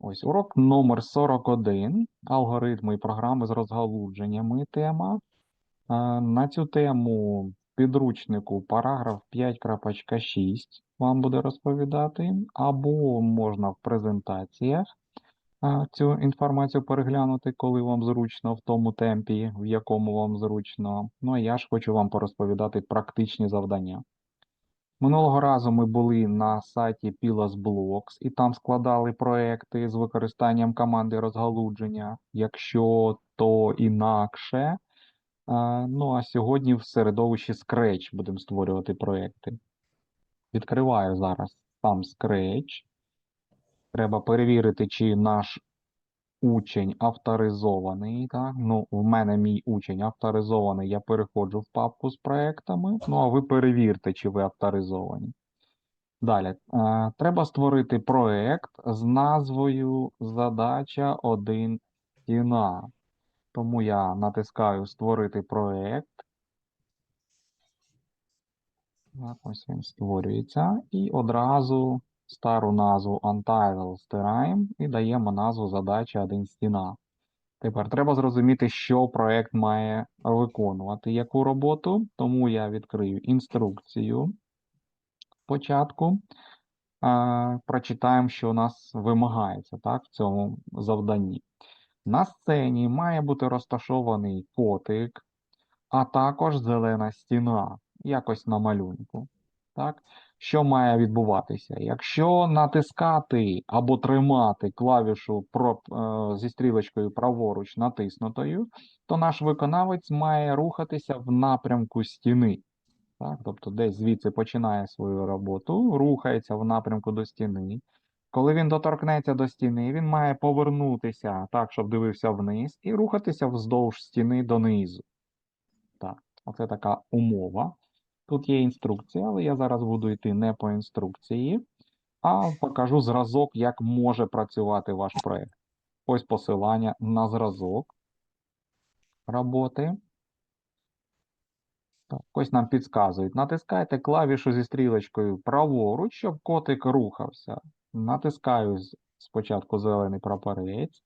Ось урок номер 41. Алгоритми і програми з розгалудженнями. Тема. На цю тему підручнику параграф 5.6 вам буде розповідати, або можна в презентаціях цю інформацію переглянути, коли вам зручно, в тому темпі, в якому вам зручно. Ну а я ж хочу вам порозповідати практичні завдання. Минулого разу ми були на сайті Pilas Blocks і там складали проекти з використанням команди розгалудження, якщо то інакше. Е, Ну а сьогодні в середовищі Scratch будемо створювати проекти. Відкриваю зараз сам Scratch. Треба перевірити, чи наш учень авторизований. Так? Ну, в мене мій учень авторизований. Я переходжу в папку з проектами. Ну, а ви перевірте, чи ви авторизовані. Далі. Е, Треба створити проект з назвою Задача 1 стіна. Тому я натискаю Створити проект. Ось він створюється. І одразу стару назву Untitled стираємо і даємо назву Задача 1 стіна. Тепер треба зрозуміти, що проект має виконувати, яку роботу. Тому я відкрию інструкцію спочатку. Прочитаємо, що у нас вимагається так, в цьому завданні. На сцені має бути розташований котик, а також зелена стіна, якось на малюнку. Так? Що має відбуватися? Якщо натискати або тримати клавішу е, зі стрілочкою праворуч натиснутою, то наш виконавець має рухатися в напрямку стіни. Так? Тобто десь звідси починає свою роботу, рухається в напрямку до стіни. Коли він доторкнеться до стіни, він має повернутися так, щоб дивився вниз, і рухатися вздовж стіни донизу. Так, оце така умова. Тут є інструкція, але я зараз буду йти не по інструкції, а покажу зразок, як може працювати ваш проект. Ось посилання на зразок роботи. Так, ось нам підказують. Натискайте клавішу зі стрілочкою праворуч, щоб котик рухався. Натискаю спочатку зелений прапорець.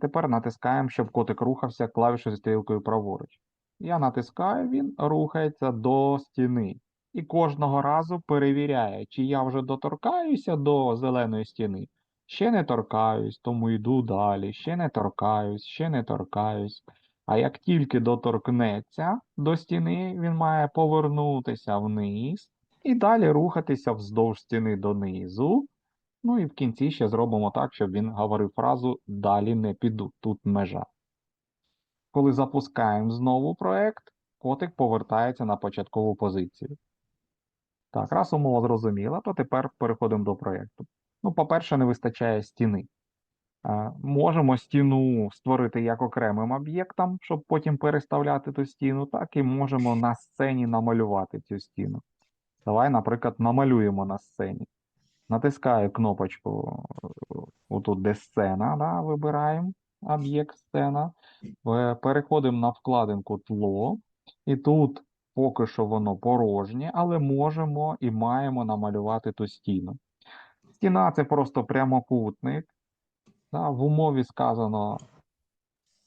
Тепер натискаємо, щоб котик рухався клавішу зі стрілкою праворуч. Я натискаю, він рухається до стіни. І кожного разу перевіряє, чи я вже доторкаюся до зеленої стіни. Ще не торкаюсь, тому йду далі. Ще не торкаюсь, ще не торкаюсь. А як тільки доторкнеться до стіни, він має повернутися вниз і далі рухатися вздовж стіни донизу. Ну і в кінці ще зробимо так, щоб він говорив фразу «Далі не піду, тут межа». Коли запускаємо знову проект, котик повертається на початкову позицію. Так, раз умова зрозуміла, то тепер переходимо до проєкту. Ну, по-перше, не вистачає стіни. Можемо стіну створити як окремим об'єктом, щоб потім переставляти ту стіну, так і можемо на сцені намалювати цю стіну. Давай, наприклад, намалюємо на сцені. Натискаю кнопочку е, отут, де сцена, да, вибираємо об'єкт сцена. Е, Переходимо на вкладинку тло, і тут поки що воно порожнє, але можемо і маємо намалювати ту стіну. Стіна це просто прямокутник. Да, в умові сказано,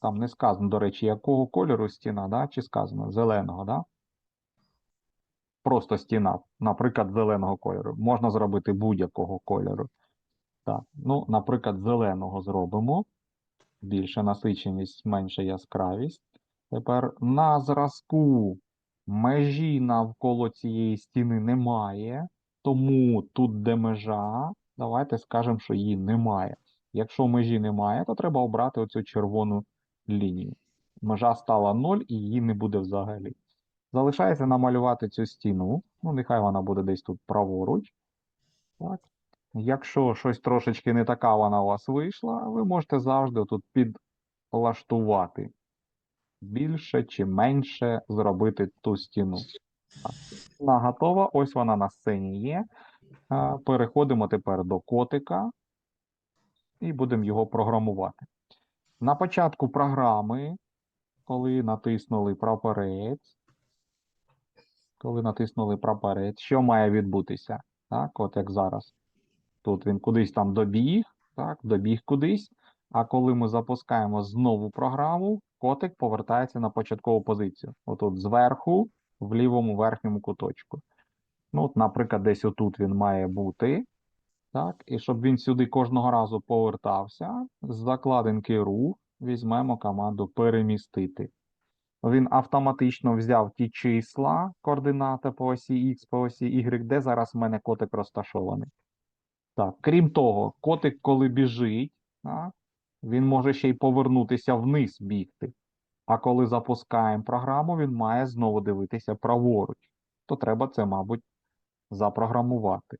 там не сказано, до речі, якого кольору стіна, да, чи сказано зеленого, да? Просто стіна, наприклад, зеленого кольору. Можна зробити будь-якого кольору. Так, ну, наприклад, зеленого зробимо. Більша насиченість, менша яскравість. Тепер на зразку межі навколо цієї стіни немає, тому тут, де межа, давайте скажемо, що її немає. Якщо межі немає, то треба обрати оцю червону лінію. Межа стала 0 і її не буде взагалі. Залишається намалювати цю стіну. Ну, нехай вона буде десь тут праворуч. Так. Якщо щось трошечки не така вона у вас вийшла, ви можете завжди тут підлаштувати. Більше чи менше зробити ту стіну. Вона готова, ось вона на сцені є. Переходимо тепер до котика і будемо його програмувати. На початку програми, коли натиснули прапорець, коли натиснули прапорець, що має відбутися? Так, от як зараз. Тут він кудись там добіг, так, добіг кудись. А коли ми запускаємо знову програму, котик повертається на початкову позицію. Отут зверху, в лівому верхньому куточку. Ну, от, наприклад, десь отут він має бути. Так, і щоб він сюди кожного разу повертався, з закладинки рух візьмемо команду перемістити. Він автоматично взяв ті числа, координати по осі X, по осі Y, де зараз в мене котик розташований. Так, крім того, котик, коли біжить, так, він може ще й повернутися вниз бігти. А коли запускаємо програму, він має знову дивитися праворуч. То треба це, мабуть, запрограмувати.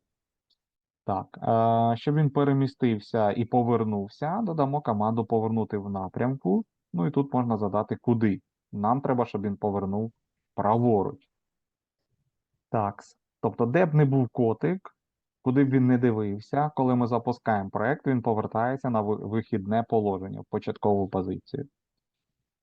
Так, е, щоб він перемістився і повернувся, додамо команду повернути в напрямку. Ну і тут можна задати куди. Нам треба, щоб він повернув праворуч. Так, тобто, де б не був котик, куди б він не дивився, коли ми запускаємо проект, він повертається на вихідне положення, в початкову позицію.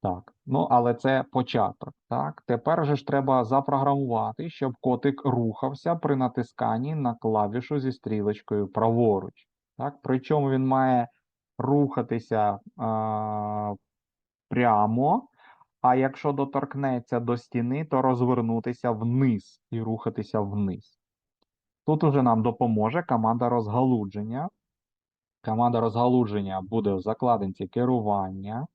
Так, ну але це початок. Так, тепер же ж треба запрограмувати, щоб котик рухався при натисканні на клавішу зі стрілочкою праворуч. Так, причому він має рухатися а, прямо, а якщо доторкнеться до стіни, то розвернутися вниз і рухатися вниз. Тут уже нам допоможе команда розгалудження. Команда розгалудження буде в закладинці керування.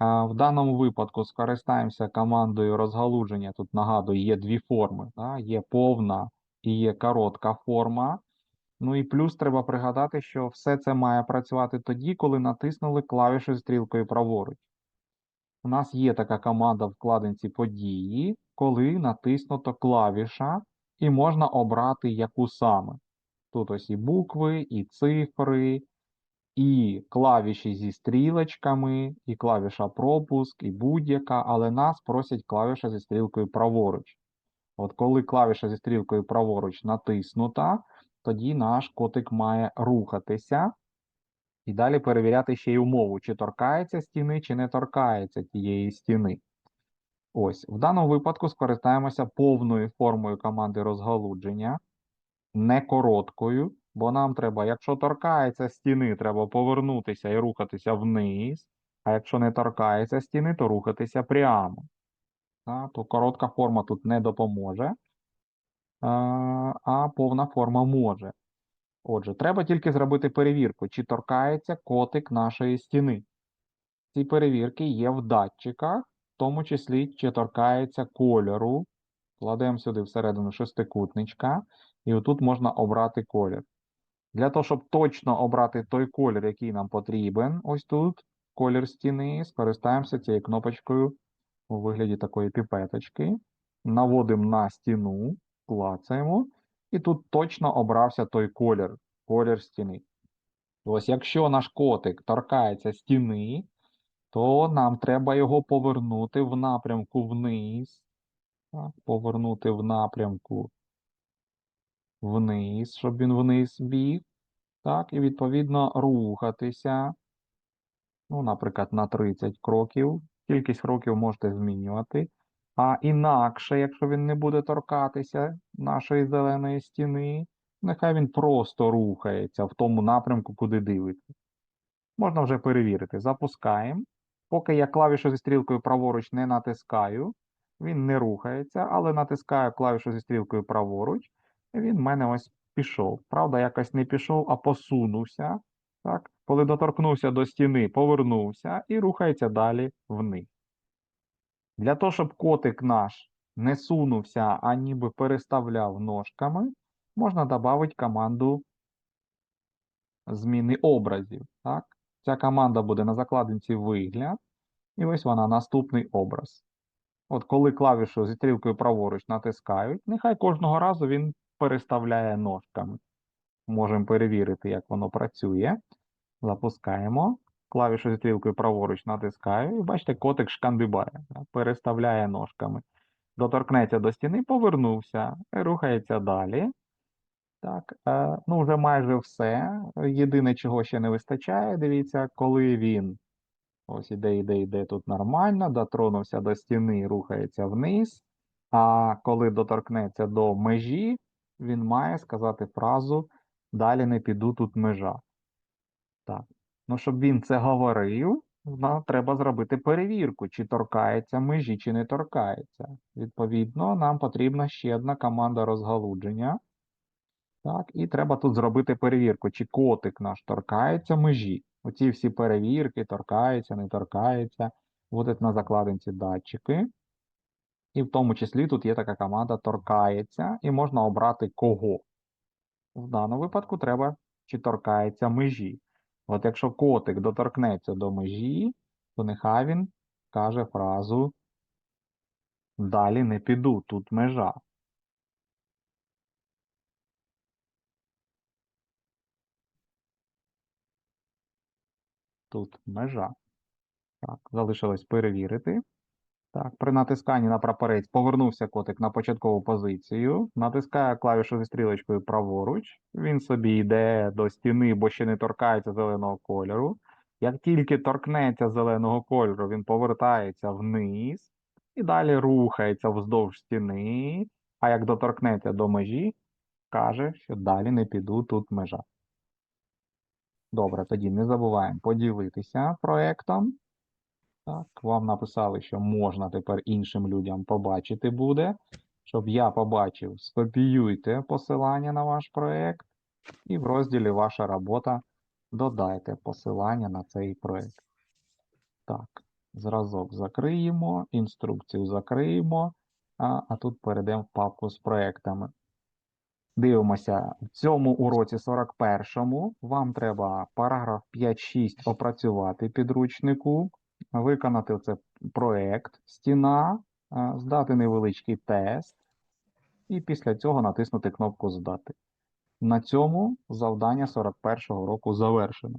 В даному випадку скористаємося командою розгалудження. Тут нагадую, є дві форми. Да? Є повна і є коротка форма. Ну і плюс треба пригадати, що все це має працювати тоді, коли натиснули клавішу стрілкою праворуч. У нас є така команда в вкладинці події, коли натиснуто клавіша, і можна обрати яку саме. Тут ось і букви, і цифри, і клавіші зі стрілочками, і клавіша пропуск, і будь-яка, але нас просять клавіша зі стрілкою праворуч. От коли клавіша зі стрілкою праворуч натиснута, тоді наш котик має рухатися і далі перевіряти ще й умову, чи торкається стіни, чи не торкається тієї стіни. Ось, в даному випадку скористаємося повною формою команди розгалудження, не короткою, бо нам треба, якщо торкається стіни, треба повернутися і рухатися вниз, а якщо не торкається стіни, то рухатися прямо. А, то коротка форма тут не допоможе, а, повна форма може. Отже, треба тільки зробити перевірку, чи торкається котик нашої стіни. Ці перевірки є в датчиках, тому числі, чи торкається кольору. Кладемо сюди всередину шестикутничка, і отут можна обрати колір. Для того, щоб точно обрати той колір, який нам потрібен, ось тут, колір стіни, скористаємося цією кнопочкою у вигляді такої піпеточки. Наводимо на стіну, клацаємо, і тут точно обрався той колір, колір стіни. Ось якщо наш котик торкається стіни, то нам треба його повернути в напрямку вниз. Так, повернути в напрямку вниз, щоб він вниз біг. Так, і відповідно рухатися. Ну, наприклад, на 30 кроків. Кількість кроків можете змінювати. А інакше, якщо він не буде торкатися нашої зеленої стіни, нехай він просто рухається в тому напрямку, куди дивиться. Можна вже перевірити. Запускаємо. Поки я клавішу зі стрілкою праворуч не натискаю, він не рухається, але натискаю клавішу зі стрілкою праворуч, і він в мене ось пішов. Правда, якось не пішов, а посунувся. Так? Коли доторкнувся до стіни, повернувся і рухається далі вниз. Для того, щоб котик наш не сунувся, а ніби переставляв ножками, можна додати команду зміни образів. Так? Ця команда буде на закладинці вигляд, і ось вона наступний образ. От коли клавішу зі стрілкою праворуч натискають, нехай кожного разу він переставляє ножками. Можемо перевірити, як воно працює. Запускаємо. Клавішу зі стрілкою праворуч натискаю, і бачите, котик шкандибає, переставляє ножками. Доторкнеться до стіни, повернувся, рухається далі. Так, е, ну вже майже все. Єдине, чого ще не вистачає, дивіться, коли він ось іде, іде, іде тут нормально, дотронувся до стіни, рухається вниз. А коли доторкнеться до межі, він має сказати фразу Далі не піду тут межа. Так. Ну, щоб він це говорив, нам треба зробити перевірку, чи торкається межі, чи не торкається. Відповідно, нам потрібна ще одна команда розгалудження. Так, і треба тут зробити перевірку, чи котик наш торкається межі. Оці всі перевірки, торкається, не торкається, будуть на закладинці датчики. І в тому числі тут є така команда торкається, і можна обрати кого. В даному випадку треба, чи торкається межі. От якщо котик доторкнеться до межі, то нехай він каже фразу Далі не піду, тут межа. Тут межа. Так, залишилось перевірити. Так, при натисканні на прапорець повернувся котик на початкову позицію, натискає клавішу зі стрілочкою праворуч, він собі йде до стіни, бо ще не торкається зеленого кольору. Як тільки торкнеться зеленого кольору, він повертається вниз і далі рухається вздовж стіни, а як доторкнеться до межі, каже, що далі не піду, тут межа. Добре, тоді не забуваємо поділитися проектом. Так, вам написали, що можна тепер іншим людям побачити буде. Щоб я побачив, скопіюйте посилання на ваш проект і в розділі Ваша робота додайте посилання на цей проект. Так, зразок закриємо, інструкцію закриємо, а, а тут перейдемо в папку з проектами. Дивимося, в цьому уроці 41-му вам треба параграф 5-6 опрацювати підручнику, виконати це проект стіна, е, здати невеличкий тест, і після цього натиснути кнопку Здати. На цьому завдання 41-го року завершено.